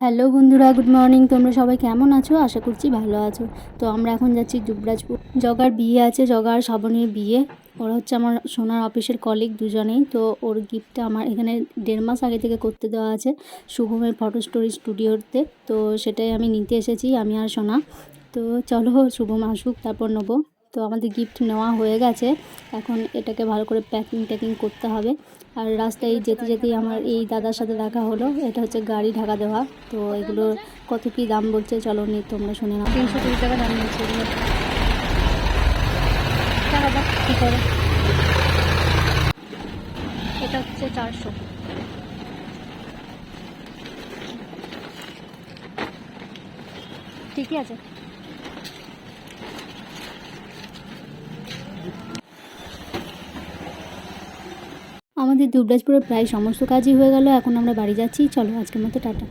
Hello বন্ধুরা, good morning. তোমরা সবাই কেমন আছো? আশা করছি ভালো আছো। তো আমরা এখন যাচ্ছি যুবরাজপুর। জগার বিয়ে আছে, জগার শ্রাবণীর বিয়ে। ওরা হচ্ছে আমার সোনার অফিসের কলিগ দুজনেই। তো ওর গিফটটা আমার এখানে দেড় মাস আগে থেকে করতে দেওয়া আছে শুভমের ফটো স্টোরি স্টুডিওতে তো সেটাই আমি নিতে এসেছি, আমি আর সোনা। তো চলো শুভম আসুক, তারপর নেব। তো আমাদের গিফট নেওয়া হয়ে গেছে। এখন এটাকে ভালো করে প্যাকিং ট্যাকিং করতে হবে। আর রাস্তায় যেতে যেতেই আমার এই দাদার সাথে দেখা হলো। এটা হচ্ছে গাড়ি ঢাকা দেওয়া। তো এগুলো কত কি দাম বলছে চলো নি, তোমরা শুনে নাও। তিনশো কুড়ি টাকা দাম নিচ্ছে এটা হচ্ছে চারশো। ঠিকই আছে? আমাদের দুবরাজপুরে প্রায় সমস্ত কাজই হয়ে গেল, এখন আমরা বাড়ি যাচ্ছি। চলো আজকের মতো টাটা।